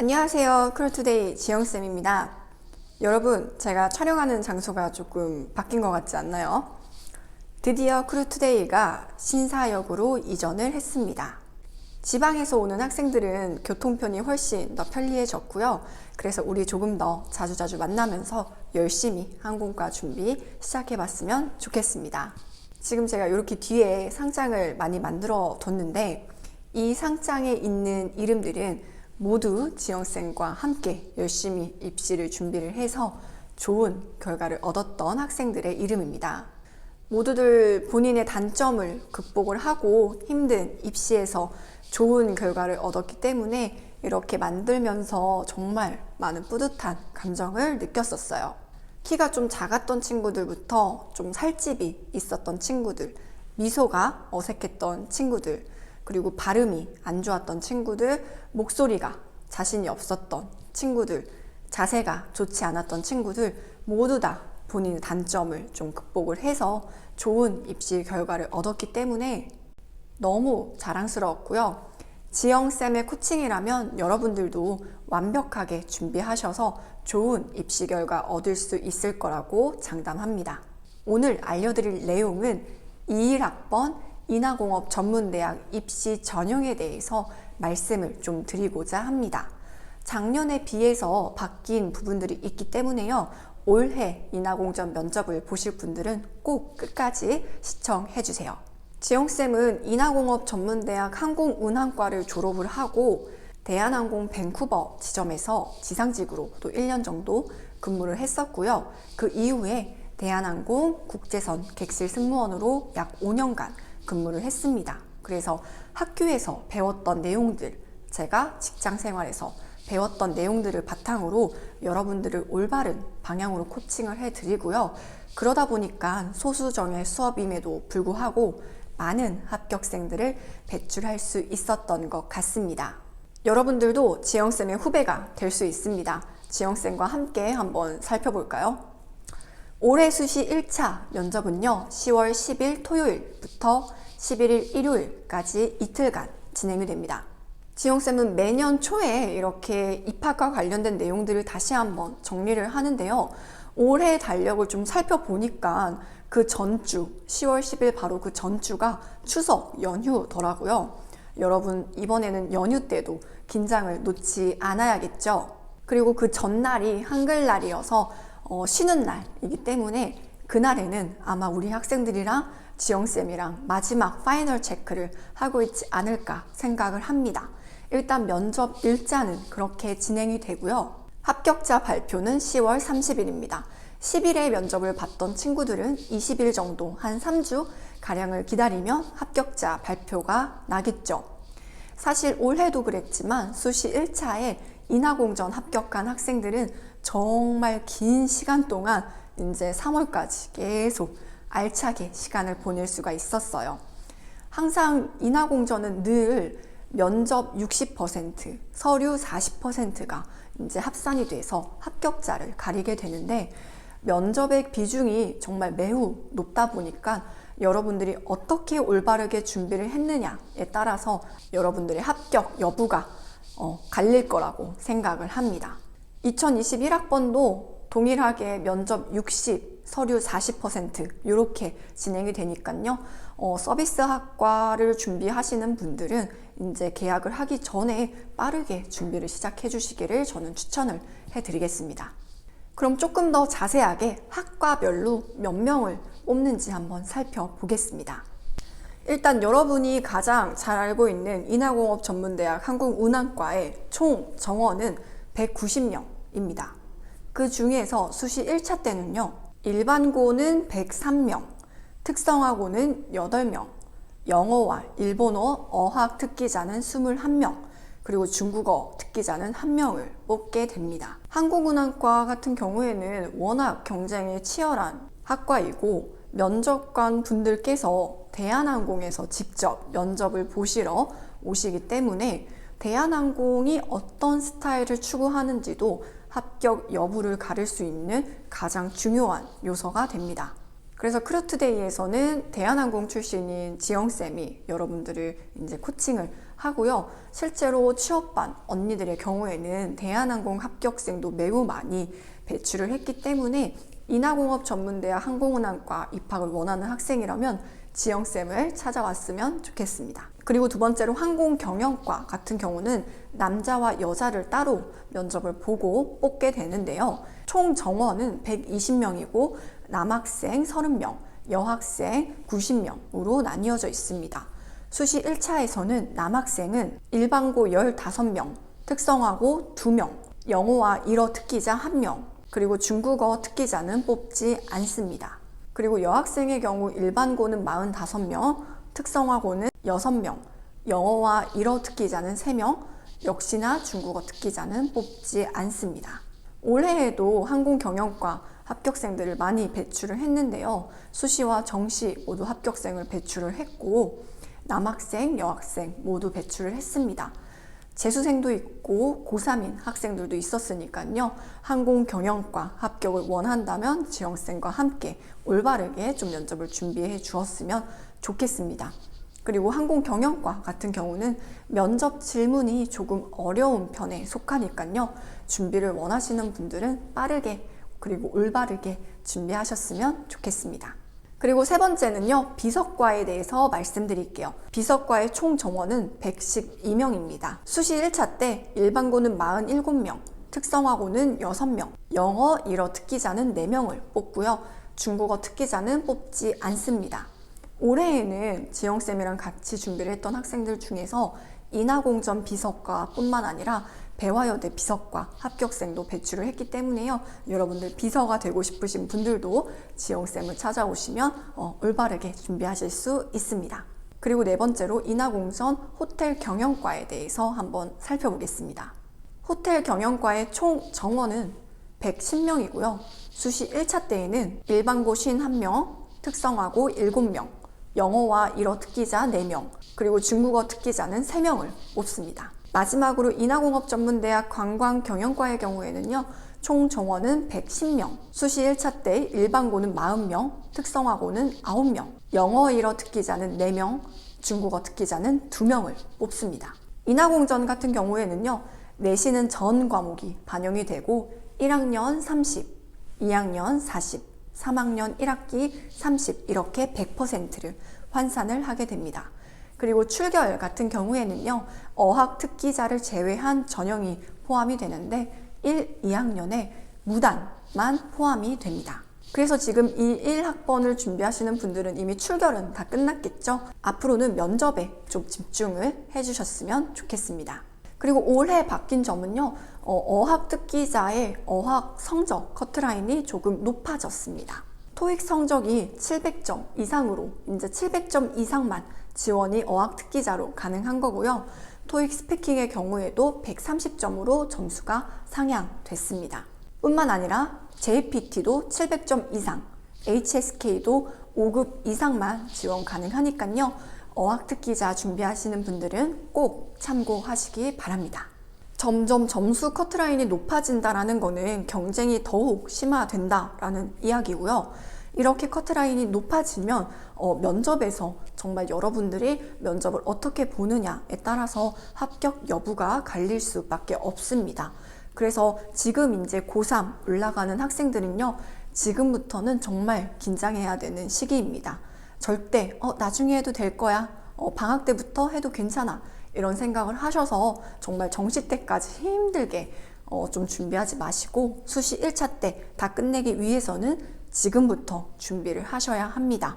안녕하세요. 크루투데이 지영쌤입니다. 여러분, 제가 촬영하는 장소가 조금 바뀐 것 같지 않나요? 드디어 크루투데이가 신사역으로 이전을 했습니다. 지방에서 오는 학생들은 교통편이 훨씬 더 편리해졌고요. 그래서 우리 조금 더 자주자주 만나면서 열심히 항공과 준비 시작해 봤으면 좋겠습니다. 지금 제가 이렇게 뒤에 상장을 많이 만들어 뒀는데 이 상장에 있는 이름들은 모두 지영쌤과 함께 열심히 입시를 준비를 해서 좋은 결과를 얻었던 학생들의 이름입니다. 모두들 본인의 단점을 극복을 하고 힘든 입시에서 좋은 결과를 얻었기 때문에 이렇게 만들면서 정말 많은 뿌듯한 감정을 느꼈었어요. 키가 좀 작았던 친구들부터 좀 살집이 있었던 친구들, 미소가 어색했던 친구들, 그리고 발음이 안 좋았던 친구들, 목소리가 자신이 없었던 친구들, 자세가 좋지 않았던 친구들 모두 다 본인의 단점을 좀 극복을 해서 좋은 입시 결과를 얻었기 때문에 너무 자랑스러웠고요. 지영쌤의 코칭이라면 여러분들도 완벽하게 준비하셔서 좋은 입시 결과 얻을 수 있을 거라고 장담합니다. 오늘 알려드릴 내용은 21학번 인하공업 전문대학 입시 전형에 대해서 말씀을 좀 드리고자 합니다. 작년에 비해서 바뀐 부분들이 있기 때문에요. 올해 인하공전 면접을 보실 분들은 꼭 끝까지 시청해 주세요. 지영쌤은 인하공업 전문대학 항공운항과를 졸업을 하고 대한항공 밴쿠버 지점에서 지상직으로 또 1년 정도 근무를 했었고요. 그 이후에 대한항공 국제선 객실 승무원으로 약 5년간 근무를 했습니다. 그래서 학교에서 배웠던 내용들, 제가 직장 생활에서 배웠던 내용들을 바탕으로 여러분들을 올바른 방향으로 코칭을 해드리고요. 그러다 보니까 소수정의 수업임에도 불구하고 많은 합격생들을 배출할 수 있었던 것 같습니다. 여러분들도 지영쌤의 후배가 될 수 있습니다. 지영쌤과 함께 한번 살펴볼까요? 올해 수시 1차 면접은요, 10월 10일 토요일부터 11일 일요일까지 이틀간 진행이 됩니다. 지용쌤은 매년 초에 이렇게 입학과 관련된 내용들을 다시 한번 정리를 하는데요. 올해 달력을 좀 살펴보니까 그 전주, 10월 10일 바로 그 전주가 추석 연휴더라고요. 여러분, 이번에는 연휴 때도 긴장을 놓지 않아야겠죠? 그리고 그 전날이 한글날이어서 어, 쉬는 날이기 때문에 그날에는 아마 우리 학생들이랑 지영쌤이랑 마지막 파이널 체크를 하고 있지 않을까 생각을 합니다. 일단 면접 일자는 그렇게 진행이 되고요. 합격자 발표는 10월 30일입니다. 10일에 면접을 봤던 친구들은 20일 정도, 한 3주 가량을 기다리면 합격자 발표가 나겠죠. 사실 올해도 그랬지만 수시 1차에 인하공전 합격한 학생들은 정말 긴 시간 동안 이제 3월까지 계속 알차게 시간을 보낼 수가 있었어요. 항상 인하공전은 늘 면접 60%, 서류 40%가 이제 합산이 돼서 합격자를 가리게 되는데 면접의 비중이 정말 매우 높다 보니까 여러분들이 어떻게 올바르게 준비를 했느냐에 따라서 여러분들의 합격 여부가 어, 갈릴 거라고 생각을 합니다. 2021학번도 동일하게 면접 60, 서류 40% 이렇게 진행이 되니까요. 어, 서비스 학과를 준비하시는 분들은 이제 계약을 하기 전에 빠르게 준비를 시작해 주시기를 저는 추천을 해 드리겠습니다. 그럼 조금 더 자세하게 학과별로 몇 명을 뽑는지 한번 살펴보겠습니다. 일단 여러분이 가장 잘 알고 있는 인하공업 전문대학 항공운항과의 총 정원은 190명입니다. 그 중에서 수시 1차 때는요, 일반고는 103명, 특성화고는 8명, 영어와 일본어 어학 특기자는 21명, 그리고 중국어 특기자는 1명을 뽑게 됩니다. 항공운항과 같은 경우에는 워낙 경쟁이 치열한 학과이고 면접관 분들께서 대한항공에서 직접 면접을 보시러 오시기 때문에 대한항공이 어떤 스타일을 추구하는지도 합격 여부를 가릴 수 있는 가장 중요한 요소가 됩니다. 그래서 크루트데이에서는 대한항공 출신인 지영쌤이 여러분들을 이제 코칭을 하고요. 실제로 취업반 언니들의 경우에는 대한항공 합격생도 매우 많이 배출을 했기 때문에 인하공업 전문대학 항공운항과 입학을 원하는 학생이라면 지영쌤을 찾아왔으면 좋겠습니다. 그리고 두 번째로 항공 경영과 같은 경우는 남자와 여자를 따로 면접을 보고 뽑게 되는데요. 총 정원은 120명이고 남학생 30명, 여학생 90명으로 나뉘어져 있습니다. 수시 1차에서는 남학생은 일반고 15명, 특성화고 2명, 영어와 일어 특기자 1명, 그리고 중국어 특기자는 뽑지 않습니다. 그리고 여학생의 경우 일반고는 45명, 특성화고는 6명, 영어와 일어 특기자는 3명, 역시나 중국어 특기자는 뽑지 않습니다. 올해에도 항공경영과 합격생들을 많이 배출을 했는데요. 수시와 정시 모두 합격생을 배출을 했고, 남학생, 여학생 모두 배출을 했습니다. 재수생도 있고 고3인 학생들도 있었으니까요. 항공 경영과 합격을 원한다면 지영쌤과 함께 올바르게 좀 면접을 준비해 주었으면 좋겠습니다. 그리고 항공 경영과 같은 경우는 면접 질문이 조금 어려운 편에 속하니까요. 준비를 원하시는 분들은 빠르게 그리고 올바르게 준비하셨으면 좋겠습니다. 그리고 세 번째는요, 비석과에 대해서 말씀드릴게요. 비석과의 총 정원은 112명입니다. 수시 1차 때 일반고는 47명, 특성화고는 6명, 영어 일어 특기자는 4명을 뽑고요. 중국어 특기자는 뽑지 않습니다. 올해에는 지영쌤이랑 같이 준비를 했던 학생들 중에서 인하공전 비석과 뿐만 아니라 배화여대 비석과 합격생도 배출을 했기 때문에요. 여러분들 비서가 되고 싶으신 분들도 지영쌤을 찾아오시면 어, 올바르게 준비하실 수 있습니다. 그리고 네 번째로 인하공전 호텔 경영과에 대해서 한번 살펴보겠습니다. 호텔 경영과의 총 정원은 110명이고요. 수시 1차 때에는 일반고 51명, 특성화고 7명, 영어와 일어 특기자 4명, 그리고 중국어 특기자는 3명을 뽑습니다. 마지막으로 인하공업 전문대학 관광경영과의 경우에는요. 총 정원은 110명, 수시 1차 때 일반고는 40명, 특성화고는 9명, 영어 일어 특기자는 4명, 중국어 특기자는 2명을 뽑습니다. 인하공전 같은 경우에는요. 내신은 전 과목이 반영이 되고 1학년 30, 2학년 40, 3학년 1학기 30 이렇게 100%를 환산을 하게 됩니다. 그리고 출결 같은 경우에는요, 어학 특기자를 제외한 전형이 포함이 되는데 1, 2학년에 무단만 포함이 됩니다. 그래서 지금 이 1학번을 준비하시는 분들은 이미 출결은 다 끝났겠죠? 앞으로는 면접에 좀 집중을 해주셨으면 좋겠습니다. 그리고 올해 바뀐 점은요, 어, 학 특기자의 어학 성적 커트라인이 조금 높아졌습니다. 토익 성적이 700점 이상으로 이제 700점 이상만 지원이 어학 특기자로 가능한 거고요. 토익 스피킹의 경우에도 130점으로 점수가 상향됐습니다. 뿐만 아니라 JPT도 700점 이상, HSK도 5급 이상만 지원 가능하니까요. 어학 특기자 준비하시는 분들은 꼭 참고하시기 바랍니다. 점점 점수 커트라인이 높아진다라는 거는 경쟁이 더욱 심화된다라는 이야기고요. 이렇게 커트라인이 높아지면 어, 면접에서 정말 여러분들이 면접을 어떻게 보느냐에 따라서 합격 여부가 갈릴 수밖에 없습니다. 그래서 지금 이제 고3 올라가는 학생들은요, 지금부터는 정말 긴장해야 되는 시기입니다. 절대, 어, 나중에 해도 될 거야. 어, 방학 때부터 해도 괜찮아. 이런 생각을 하셔서 정말 정시 때까지 힘들게 어, 좀 준비하지 마시고 수시 1차 때 다 끝내기 위해서는 지금부터 준비를 하셔야 합니다.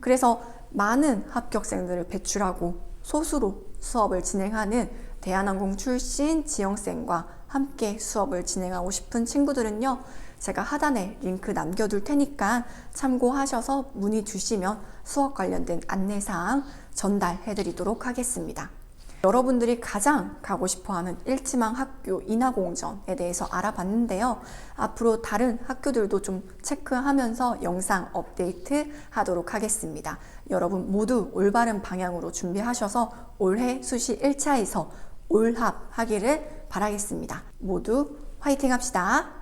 그래서 많은 합격생들을 배출하고 소수로 수업을 진행하는 대한항공 출신 지영쌤과 함께 수업을 진행하고 싶은 친구들은요, 제가 하단에 링크 남겨둘 테니까 참고하셔서 문의 주시면 수업 관련된 안내사항 전달해 드리도록 하겠습니다. 여러분들이 가장 가고 싶어 하는 일지망 학교 인하공전에 대해서 알아봤는데요. 앞으로 다른 학교들도 좀 체크하면서 영상 업데이트 하도록 하겠습니다. 여러분 모두 올바른 방향으로 준비하셔서 올해 수시 1차에서 올합하기를 바라겠습니다. 모두 화이팅 합시다.